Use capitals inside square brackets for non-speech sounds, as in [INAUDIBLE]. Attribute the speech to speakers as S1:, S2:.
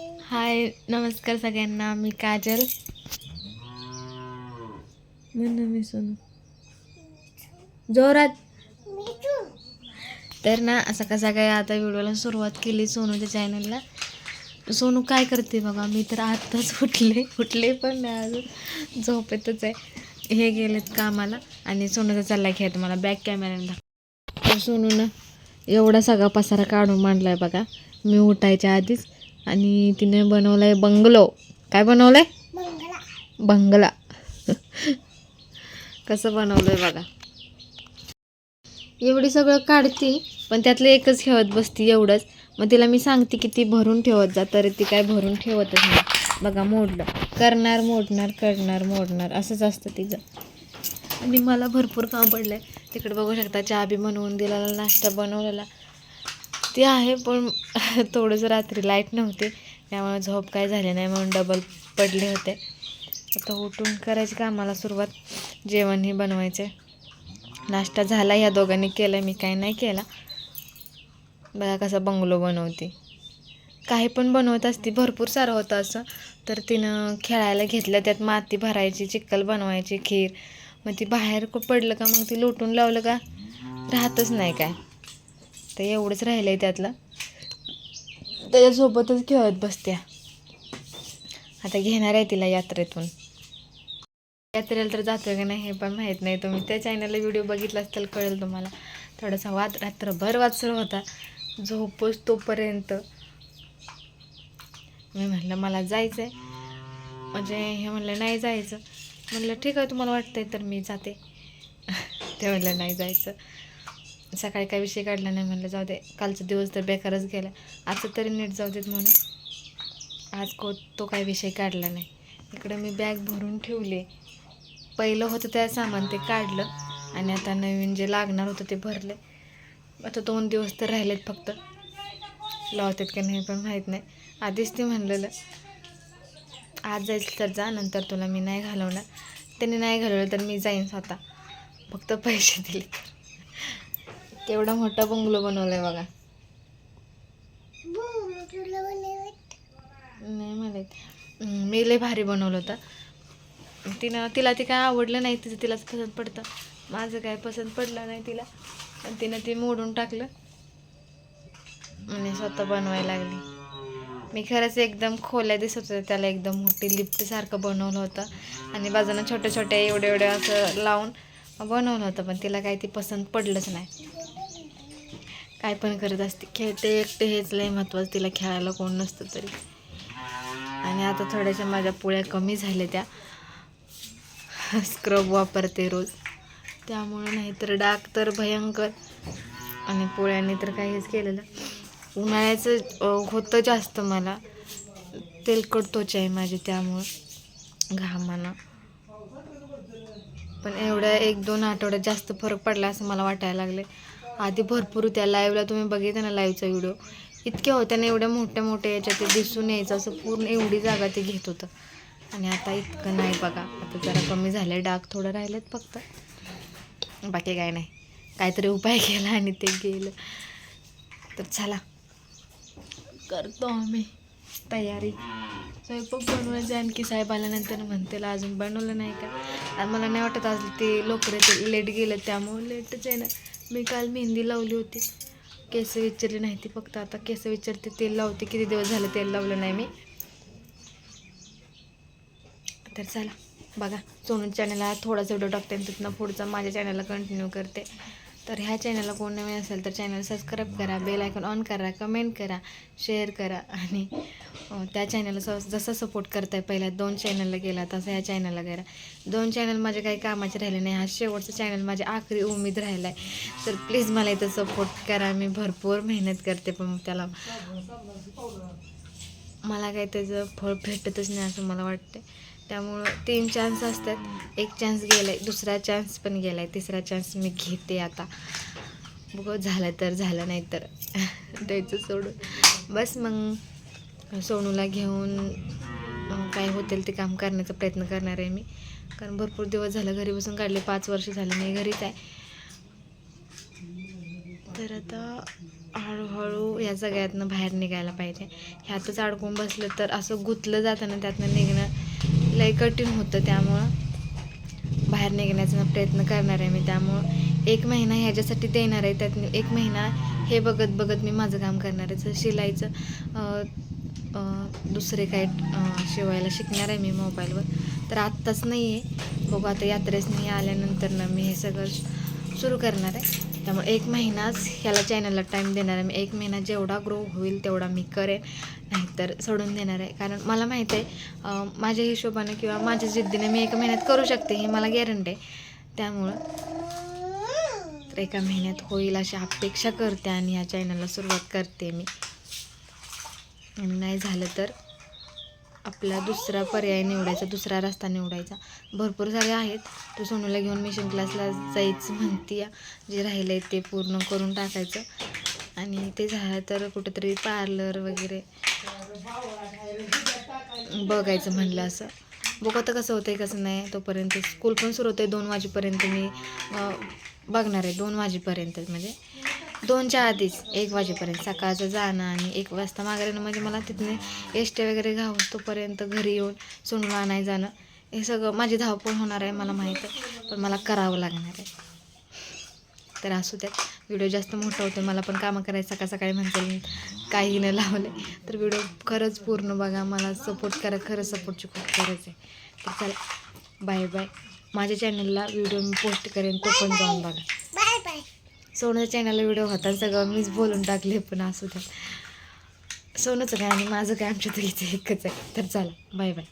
S1: हाय नमस्कार सगळ्यांना. मी काजल. म्हणून मी सोनू. जोरात. तर ना असं कसा काय आता व्हिडिओला सुरुवात केली सोनूच्या चॅनलला सोनू काय करते बघा मी तर आत्ताच उठले. उठले पण नाही अजून. झोपेतच आहे. हे गेलेत कामाला आणि सोनूचा चालला खेळत. मला बॅक कॅमेऱ्याला तर सोनूनं एवढा सगळा पसारा काढून मांडलाय बघा. मी उठायच्या आधीच. आणि तिने बनवलाय बंगलो. काय बनवलंय? बंगला. कसं बनवलंय बघा. एवढी सगळं काढते पण त्यातलं एकच ठेवत बसती एवढंच. मग तिला मी सांगते की ती भरून ठेवत जा तरी ती काय भरून ठेवतच नाही. बघा मोडलं. करणार मोडणार करणार मोडणार. असंच असतं तिचं. आणि मला भरपूर काम पडलं आहे तिकडे बघू शकता चहा बी बनवून दिलेला नाश्ता बनवलेला. ती आहे पण [LAUGHS] थोडंसं रात्री लाइट नव्हती. त्यामुळे झोप काय झाली नाही म्हणून डबल पडले होते. आता उठून करायची कामाला सुरुवात. जेवणही बनवायचे नाश्ता झाला या दोघांनी केला मी काही नाही केला. बघा कसा बंगलो बनवते. काही पण बनवत असते भरपूर सारं होतं असं. तर तिनं खेळायला घेतलं त्यात माती भरायची चिक्कल बनवायची खीर. मग ती बाहेर पडलं का मग ती लोटून लावलं का? राहतच नाही काय. असतं एवढंच राहिलं आहे त्यातलं. त्याच्यासोबतच खेळत बसत्या. आता घेणार आहे तिला यात्रेतून. यात्रेला तर जातो का नाही हे पण माहीत नाही. तुम्ही त्या चॅनलला व्हिडिओ बघितला तर कळेल तुम्हाला. थोडासा वाद रात्रभर वाद होता. झोपच तोपर्यंत. मी म्हटलं मला जायचं आहे म्हणजे हे म्हणलं नाही जायचं. म्हणलं ठीक आहे तुम्हाला वाटतंय तर मी जाते. [LAUGHS] ते म्हणलं नाही जायचं. सकाळी काही विषय काढला नाही म्हणलं जाऊ दे कालचा दिवस तर बेकारच गेला. असं तरी नीट जाऊ देत म्हणून. आज को तो काही विषय काढला नाही. इकडं मी बॅग भरून ठेवली. पहिलं होतं त्या सामान ते काढलं आणि आता नवीन जे लागणार होतं ते भरले. आता दोन दिवस तर राहिलेत फक्त. लावतात का नाही पण माहीत नाही. आधीच ते म्हणलेलं आज जायचं तर जा नंतर तुला मी नाही घालवणार. त्यांनी नाही घालवलं तर मी जाईन स्वतः. फक्त पैसे दिले. तर केवढा मोठा बंगलो बनवलाय आहे बघा. नाही मला मी लय भारी बनवलं होतं. तिनं तिला ते काय आवडलं नाही तिचं तिलाच पसंत पडतं. माझं काय पसंत पडलं नाही तिला. आणि तिनं ते मोडून टाकलं. आणि स्वतः बनवायला लागली. मी खरंच एकदम खोल्या दिसत होत्या त्याला एकदम मोठी लिफ्टसारखं बनवलं होतं. आणि बाजूनं छोट्या छोट्या एवढ्या एवढ्या असं लावून बनवलं होतं पण तिला काही ती पसंत पडलंच नाही. काय पण करत असते. खेळते एकटे हेच लय महत्त्वाचं तिला खेळायला कोण नसतं तरी. आणि आता थोड्याशा माझ्या पोळ्या कमी झाल्या त्या. स्क्रब वापरते रोज. त्यामुळे नाहीतर डाग तर भयंकर. आणि पोळ्यांनी तर काहीच केलेलं. उन्हाळ्याचं होतं जास्त मला. तेलकट त्वचा आहे माझी त्यामुळं घामानं. पण एवढ्या एक दोन आठवड्यात जास्त फरक पडला असं मला वाटायला लागले आधी भरपूर होत्या लाईव्हला तुम्ही बघितलं ना लाईव्हचा व्हिडिओ इतक्या होत्या ना एवढ्या मोठ्या मोठ्या याच्यात ते दिसून यायचं असं पूर्ण एवढी जागा ते घेत होतं. आणि आता इतकं नाही बघा. आता जरा कमी झालं डाग थोडं राहिलेत फक्त. बाकी काय नाही. काहीतरी उपाय केला आणि ते गेलं. तर चला. करतो आम्ही तयारी. स्वयंपाक बनवायचं आणखी. साहेब आल्यानंतर म्हणतेला अजून बनवलं नाही का? मला नाही वाटत आज ते लोकर लेट गेलं त्यामुळे लेटच आहे ना. मी काल मेहंदी लावली होती. केस विचारली नाही ती फक्त आता केस विचारते तेल लावते. किती दिवस झालं तेल लावलं नाही मी. तर चला बघा सोनू चॅनलला थोडासा व्हिडिओ टाकते आणि तिथनं पुढचा माझ्या चॅनलला कंटिन्यू करते. तर ह्या चॅनलला कोण नवीन असेल तर चॅनल सबस्क्राईब करा बेल आयकॉन ऑन करा कमेंट करा शेअर करा आणि त्या चॅनलला स जसं सपोर्ट करताय पहिल्या दोन चॅनलला गेला तसं ह्या चॅनलला गेला. दोन चॅनल माझे काही कामाचे राहिले नाही हा शेवटचा चॅनल माझी आखरी उमेद राहिला आहे तर प्लीज मला इथं सपोर्ट करा मी भरपूर मेहनत करते पण त्याला. मला काही त्याचं फळ भेटतच नाही असं मला वाटते त्यामुळं तीन चान्स असतात. एक चान्स गेला आहे दुसरा चान्स पण गेला आहे तिसरा चान्स मी घेते आता. बघ झालं तर झालं नाही तर. [LAUGHS] द्यायचं सोडून. बस मग. सोनूला घेऊन काय होतील ते काम करण्याचा प्रयत्न करणार आहे मी. कारण भरपूर दिवस झालं घरी बसून काढले पाच वर्ष झाले नाही घरीच आहे. तर आता हळूहळू या सगळ्यातनं बाहेर निघायला पाहिजे. ह्यातच अडकून बसलं तर असं गुंतलं जातं ना त्यातनं निघणं लय कठीण होतं. त्यामुळं बाहेर निघण्याचा प्रयत्न करणार आहे मी. त्यामुळं एक महिना ह्याच्यासाठी देणार आहे. त्यात एक महिना हे बघत बघत मी माझं काम करणार आहे. जर शिलाईचं दुसरे काय शिवायला शिकणार आहे मी मोबाईलवर. तर आत्ताच नाही आहे बघू आता यात्रेस नाही आल्यानंतर ना मी हे सगळं सुरू करणार आहे. त्यामुळे एक महिनाच ह्याला चॅनलला टाईम देणार आहे. मी एक महिना जेवढा ग्रो होईल तेवढा मी करेन. नाहीतर सोडून देणार आहे. कारण मला माहीत आहे माझ्या हिशोबाने किंवा माझ्या जिद्दीने मी एका महिन्यात करू शकते ही मला गॅरंटी आहे. त्यामुळं तर एका महिन्यात होईल अशी अपेक्षा करते आणि ह्या चॅनलला सुरुवात करते मी. आणि नाही झालं तर आपला दुसरा पर्याय निवडायचा दुसरा रस्ता निवडायचा. भरपूर सारे आहेत. तो सोनूला घेऊन मिशन क्लासला जायचं म्हणती जे राहिलं आहे ते पूर्ण करून टाकायचं. आणि ते झालं तर कुठंतरी पार्लर वगैरे बघायचं म्हणलं असं. बघ आता कसं होतं आहे कसं नाही. तोपर्यंत स्कूल पण सुरू होते दोन वाजेपर्यंत मी बघणार आहे. दोन वाजेपर्यंत म्हणजे. दोनच्या आधीच एक वाजेपर्यंत. सकाळचं जाणं आणि एक वाजता माघारीनं म्हणजे मला तिथून एसटे वगैरे घाऊन तोपर्यंत घरी येऊन सोनूला आणाय जाणं. हे सगळं माझी धावपळ होणार आहे मला माहीत आहे पण मला करावं लागणार आहे. तर असू त्यात व्हिडिओ जास्त मोठा होतो मला पण कामं करायचं सकाळ सकाळी म्हणते काही न लावले. तर व्हिडिओ खरंच पूर्ण बघा मला सपोर्ट करा खरं सपोर्टची खूप गरज आहे. तर चला बाय बाय माझ्या चॅनलला व्हिडिओ मी पोस्ट करेन तो पण जाऊन बघा. सोनं चॅनलला व्हिडिओ होता सगळं मीच बोलून टाकले पण असू द्या सोनंचं काय आणि माझं काय आमच्या तरीचं एकच आहे. तर चला बाय बाय